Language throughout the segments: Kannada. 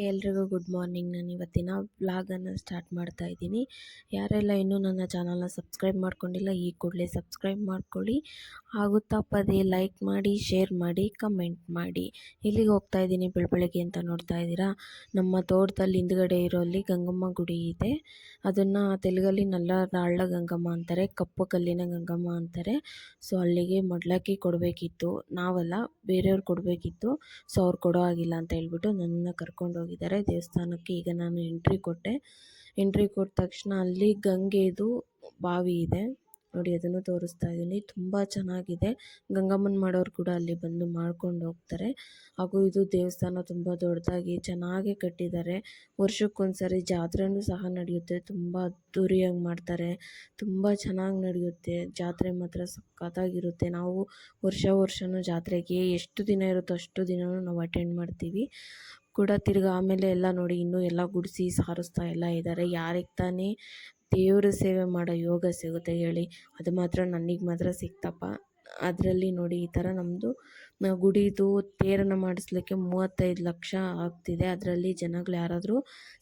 ಎಲ್ರಿಗೂ ಗುಡ್ ಮಾರ್ನಿಂಗ್. ನಾನು ಇವತ್ತಿನ ವ್ಲಾಗನ್ನು ಸ್ಟಾರ್ಟ್ ಮಾಡ್ತಾ ಇದ್ದೀನಿ. ಯಾರೆಲ್ಲ ಇನ್ನೂ ನನ್ನ ಚಾನಲ್ನ ಸಬ್ಸ್ಕ್ರೈಬ್ ಮಾಡ್ಕೊಂಡಿಲ್ಲ, ಈ ಕೂಡಲೇ ಸಬ್ಸ್ಕ್ರೈಬ್ ಮಾಡ್ಕೊಳ್ಳಿ. ಹಾಗೂ ತಪ್ಪದೇ ಲೈಕ್ ಮಾಡಿ, ಶೇರ್ ಮಾಡಿ, ಕಮೆಂಟ್ ಮಾಡಿ. ಇಲ್ಲಿಗೆ ಹೋಗ್ತಾ ಇದ್ದೀನಿ ಬೆಳಬೆಳಗ್ಗೆ ಅಂತ ನೋಡ್ತಾ ಇದ್ದೀರಾ? ನಮ್ಮ ತೋಟದಲ್ಲಿ ಹಿಂದ್ಗಡೆ ಇರೋ ಅಲ್ಲಿ ಗಂಗಮ್ಮ ಗುಡಿ ಇದೆ. ಅದನ್ನು ತೆಲುಗಲ್ಲಿ ನಲ್ಲ ನಾಳ್ಳ ಗಂಗಮ್ಮ ಅಂತಾರೆ, ಕಪ್ಪು ಕಲ್ಲಿನ ಗಂಗಮ್ಮ ಅಂತಾರೆ. ಸೊ, ಅಲ್ಲಿಗೆ ಮೊಡ್ಲಕ್ಕಿ ಕೊಡಬೇಕಿತ್ತು. ನಾವಲ್ಲ ಬೇರೆಯವ್ರು ಕೊಡಬೇಕಿತ್ತು. ಸೊ, ಅವ್ರು ಕೊಡೋ ಆಗಿಲ್ಲ ಅಂತ ಹೇಳ್ಬಿಟ್ಟು ನನ್ನನ್ನು ಕರ್ಕೊಂಡು ಹೋಗಿದ್ದಾರೆ. ದೇವಸ್ಥಾನಕ್ಕೆ ಈಗ ನಾನು ಎಂಟ್ರಿ ಕೊಟ್ಟೆ. ಎಂಟ್ರಿ ಕೊಟ್ಟ ತಕ್ಷಣ ಅಲ್ಲಿ ಗಂಗೆದು ಬಾವಿ ಇದೆ. ನೋಡಿ, ಅದನ್ನು ತೋರಿಸ್ತಾ ಇದ್ದೀನಿ. ತುಂಬ ಚೆನ್ನಾಗಿದೆ. ಗಂಗಮ್ಮನ ಮಾಡೋರು ಕೂಡ ಅಲ್ಲಿ ಬಂದು ಮಾಡ್ಕೊಂಡು ಹೋಗ್ತಾರೆ. ಹಾಗೂ ಇದು ದೇವಸ್ಥಾನ ತುಂಬ ದೊಡ್ಡದಾಗಿ ಚೆನ್ನಾಗಿ ಕಟ್ಟಿದ್ದಾರೆ. ವರ್ಷಕ್ಕೊಂದ್ಸರಿ ಜಾತ್ರೆನೂ ಸಹ ನಡೆಯುತ್ತೆ. ತುಂಬ ಅದ್ದೂರಿಯಾಗಿ ಮಾಡ್ತಾರೆ. ತುಂಬ ಚೆನ್ನಾಗಿ ನಡೆಯುತ್ತೆ. ಜಾತ್ರೆ ಮಾತ್ರ ಸಖತ್ತಾಗಿರುತ್ತೆ. ನಾವು ವರ್ಷ ವರ್ಷವೂ ಜಾತ್ರೆಗೆ ಎಷ್ಟು ದಿನ ಇರುತ್ತೋ ಅಷ್ಟು ದಿನವೂ ನಾವು ಅಟೆಂಡ್ ಮಾಡ್ತೀವಿ. ಕೂಡ ತಿರ್ಗಿ ಆಮೇಲೆ ಎಲ್ಲ ನೋಡಿ ಇನ್ನೂ ಎಲ್ಲ ಗುಡಿಸಿ ಸಾರಿಸ್ತಾ ಎಲ್ಲ ಇದ್ದಾರೆ ಯಾರಿಗೆ ತಾನೇ ದೇವರ ಸೇವೆ ಮಾಡೋ ಯೋಗ ಸಿಗುತ್ತೆ ಹೇಳಿ, ಅದು ಮಾತ್ರ ನನಗೆ ಮಾತ್ರ ಸಿಕ್ತಪ್ಪ. ಅದರಲ್ಲಿ ನೋಡಿ ಈ ಥರ ನಮ್ಮದು ಗುಡಿದು ತೇರನ್ನು ಮಾಡಿಸ್ಲಿಕ್ಕೆ ಮೂವತ್ತೈದು ಲಕ್ಷ ಆಗ್ತಿದೆ. ಅದರಲ್ಲಿ ಜನಗಳು ಯಾರಾದರೂ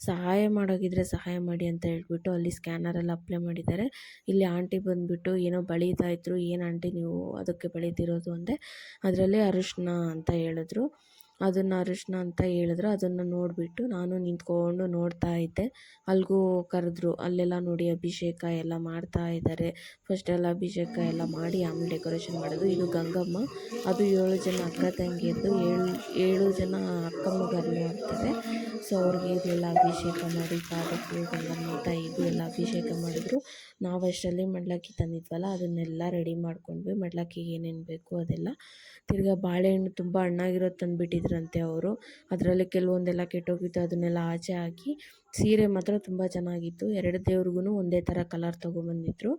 ಸಹಾಯ ಮಾಡೋಗಿದ್ರೆ ಸಹಾಯ ಮಾಡಿ ಅಂತ ಹೇಳ್ಬಿಟ್ಟು ಅಲ್ಲಿ ಸ್ಕ್ಯಾನರಲ್ಲಿ ಅಪ್ಲೈ ಮಾಡಿದ್ದಾರೆ. ಇಲ್ಲಿ ಆಂಟಿ ಬಂದುಬಿಟ್ಟು ಏನೋ ಬಳಿತಾ ಇದ್ರು, ಏನು ಆಂಟಿ ನೀವು ಅದಕ್ಕೆ ಬಳಿತಿರೋದು ಅಂದೆ, ಅದರಲ್ಲಿ ಅರಿಶಿನ ಅಂತ ಹೇಳಿದ್ರು. ಅದನ್ನು ಅರಿಶಿನ ಅಂತ ಹೇಳಿದ್ರು. ಅದನ್ನು ನೋಡಿಬಿಟ್ಟು ನಾನು ನಿಂತ್ಕೊಂಡು ನೋಡ್ತಾ ಇದ್ದೆ. ಅಲ್ಲಿಗೂ ಕರೆದ್ರು, ಅಲ್ಲೆಲ್ಲ ನೋಡಿ ಅಭಿಷೇಕ ಎಲ್ಲ ಮಾಡ್ತಾ ಇದ್ದಾರೆ ಫಸ್ಟೆಲ್ಲ ಅಭಿಷೇಕ ಎಲ್ಲ ಮಾಡಿ ಆಮೇಲೆ ಡೆಕೋರೇಷನ್ ಮಾಡೋದು. ಇದು ಗಂಗಮ್ಮ. ಅದು ಏಳು ಜನ ಅಕ್ಕ ತಂಗಿಯದ್ದು. ಏಳು ಏಳು ಜನ ಅಕ್ಕ ಮಗರು ಆಗ್ತದೆ ಸೊ ಅವ್ರಿಗೆ ಇದೆಲ್ಲ ಅಭಿಷೇಕ ಮಾಡಿ ಪಾದಕ್ಕೆ ಗಂಗಮ್ಮ ತಾಯಿಗೂ ಎಲ್ಲ ಅಭಿಷೇಕ ಮಾಡಿದ್ರು. ನಾವು ಅಷ್ಟರಲ್ಲಿ ಮಡ್ಲಕ್ಕಿ ತಂದಿದ್ವಲ್ಲ, ಅದನ್ನೆಲ್ಲ ರೆಡಿ ಮಾಡ್ಕೊಂಡ್ವಿ. ಮಡ್ಲಕ್ಕಿಗೆ ಏನೇನು ಬೇಕು ಅದೆಲ್ಲ. ತಿರ್ಗಾ ಬಾಳೆಹಣ್ಣು ತುಂಬ ಹಣ್ಣಾಗಿರೋದು ತಂದುಬಿಟ್ಟಿದ್ರಂತೆ ಅವರು. ಅದರಲ್ಲಿ ಕೆಲವೊಂದೆಲ್ಲ ಕೆಟ್ಟೋಗಿತ್ತು, ಅದನ್ನೆಲ್ಲ ಆಚೆ ಹಾಕಿ. ಸೀರೆ ಮಾತ್ರ ತುಂಬ ಚೆನ್ನಾಗಿತ್ತು. ಎರಡು ದೇವ್ರಿಗೂ ಒಂದೇ ಥರ ಕಲರ್ ತೊಗೊಬಂದಿದ್ರು.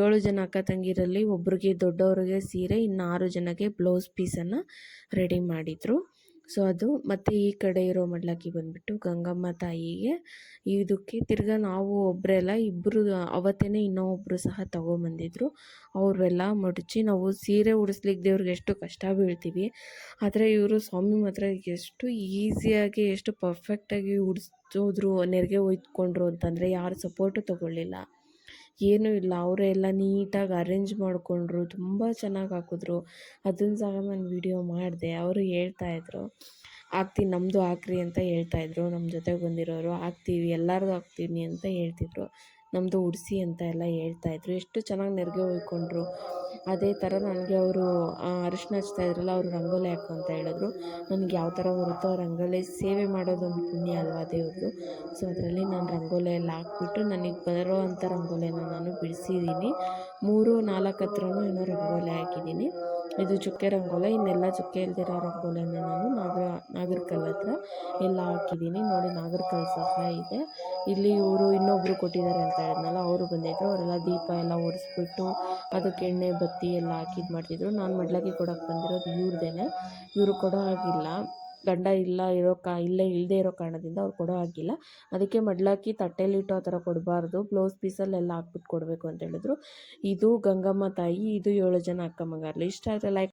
ಏಳು ಜನ ಅಕ್ಕ ತಂಗಿರಲ್ಲಿ ಒಬ್ರಿಗೆ ದೊಡ್ಡವ್ರಿಗೆ ಸೀರೆ, ಇನ್ನು ಆರು ಜನಕ್ಕೆ ಬ್ಲೌಸ್ ಪೀಸನ್ನು ರೆಡಿ ಮಾಡಿದರು. ಸೊ ಅದು ಮತ್ತು ಈ ಕಡೆ ಇರೋ ಮಡ್ಲಕ್ಕಿ ಬಂದ್ಬಿಟ್ಟು ಗಂಗಮ್ಮ ತಾಯಿಗೆ ಇದಕ್ಕೆ ತಿರ್ಗಾ ನಾವು ಒಬ್ಬರೆಲ್ಲ ಇಬ್ಬರು ಅವತ್ತೇ ಇನ್ನೊಬ್ಬರು ಸಹ ತೊಗೊಂಬಂದಿದ್ರು. ಅವರೆಲ್ಲ ಮಡಚಿ ನಾವು ಸೀರೆ ಉಡಿಸ್ಲಿಕ್ಕೆ ದೇವ್ರಿಗೆ ಎಷ್ಟು ಕಷ್ಟ ಬೀಳ್ತೀವಿ. ಆದರೆ ಇವರು ಸ್ವಾಮಿ ಮಾತ್ರ ಎಷ್ಟು ಈಸಿಯಾಗಿ, ಎಷ್ಟು ಪರ್ಫೆಕ್ಟಾಗಿ ಉಡಿಸೋದ್ರು, ನೆರಿಗೆ ಒಯ್ದುಕೊಂಡ್ರು ಅಂತಂದರೆ ಯಾರು ಸಪೋರ್ಟು ತೊಗೊಳ್ಳಿಲ್ಲ. ಏನೂ ಇಲ್ಲ. ಅವರೇ ಎಲ್ಲ ನೀಟಾಗಿ ಅರೇಂಜ್ ಮಾಡಿಕೊಂಡ್ರು. ತುಂಬ ಚೆನ್ನಾಗಿ ಹಾಕಿದ್ರು. ಅದನ್ನ ಸಹ ನಾನು ವಿಡಿಯೋ ಮಾಡಿದೆ. ಅವರು ಹೇಳ್ತಾಯಿದ್ರು ಹಾಕ್ತೀನಿ ನಮ್ಮದು ಹಾಕ್ರಿ ಅಂತ ಹೇಳ್ತಾಯಿದ್ರು ನಮ್ಮ ಜೊತೆಗೆ ಬಂದಿರೋರು, ಹಾಕ್ತೀವಿ, ಎಲ್ಲರದು ಹಾಕ್ತೀನಿ ಅಂತ ಹೇಳ್ತಿದ್ರು. ನಮ್ಮದು ಉಡಿಸಿ ಅಂತ ಎಲ್ಲ ಹೇಳ್ತಾಯಿದ್ರು ಎಷ್ಟು ಚೆನ್ನಾಗಿ ನೆರಿಗೆ ಹೊಯ್ಕೊಂಡ್ರು. ಅದೇ ಥರ ನನಗೆ ಅವರು ಅರಿಶ್ಣ ಹಚ್ತಾ ಇದ್ದರಲ್ಲ ಅವರು ರಂಗೋಲಿ ಹಾಕು ಅಂತ ಹೇಳಿದ್ರು. ನನಗೆ ಯಾವ ಥರ ಬರುತ್ತೋ ಆ ರಂಗೋಲಿ ಸೇವೆ ಮಾಡೋದೊಂದು ಪುಣ್ಯ ಅಲ್ವಾ ದೇವ್ರದ್ದು. ಸೊ, ಅದರಲ್ಲಿ ನಾನು ರಂಗೋಲಿ ಎಲ್ಲ ಹಾಕ್ಬಿಟ್ಟು ನನಗೆ ಬರೋ ಅಂಥ ರಂಗೋಲಿನ ನಾನು ಬಿಡಿಸಿದ್ದೀನಿ. ಮೂರು, ನಾಲ್ಕು ಹತ್ರನೂ ಏನೋ ರಂಗೋಲಿ ಹಾಕಿದ್ದೀನಿ. ಇದು ಚುಕ್ಕೆ ರಂಗೋಲಿ, ಇನ್ನೆಲ್ಲ ಚುಕ್ಕೆ ಇಲ್ದಿರೋ ರಂಗೋಲಿನ ನಾನು ನಾಗರ ನಾಗರ ಹತ್ರ ಎಲ್ಲ ಹಾಕಿದ್ದೀನಿ. ನೋಡಿ ನಾಗರ ಸಹ ಇದೆ. ಇಲ್ಲಿ ಇವರು ಇನ್ನೊಬ್ಬರು ಕೊಟ್ಟಿದ್ದಾರೆ ಅಂತ ಹೇಳಿದ್ನಲ್ಲ, ಅವರು ಬಂದಿದ್ದರು ಅವರೆಲ್ಲ ದೀಪ ಎಲ್ಲ ಒರೆಸ್ಬಿಟ್ಟು ಅದಕ್ಕೆ ಎಣ್ಣೆ, ಬತ್ತಿ ಎಲ್ಲ ಹಾಕಿ ಮಾಡ್ತಿದ್ರು. ನಾನು ಮಡ್ಲಾಗಿ ಕೊಡೋಕೆ ಬಂದಿರೋದು ಇವ್ರದ್ದೇನೆ ಇವರು ಕೊಡೋ ಹಾಗಿಲ್ಲ. ಗಂಡ ಇಲ್ಲ ಇರೋ ಕಾ, ಇಲ್ಲೇ ಇಲ್ಲದೇ ಇರೋ ಕಾರಣದಿಂದ ಅವ್ರು ಕೊಡೋ ಹಾಗಿಲ್ಲ. ಅದಕ್ಕೆ ಮಡ್ಲಾಕಿ ತಟ್ಟೆಲಿಟ್ಟು ಆ ಥರ ಕೊಡಬಾರ್ದು. ಬ್ಲೌಸ್ ಪೀಸಲ್ಲೆಲ್ಲ ಹಾಕ್ಬಿಟ್ಟು ಕೊಡಬೇಕು ಅಂತ ಹೇಳಿದ್ರು. ಇದು ಗಂಗಮ್ಮ ತಾಯಿ, ಇದು ಏಳು ಜನ ಅಕ್ಕ ಇಷ್ಟ ಆದರೆ ಲೈಕ್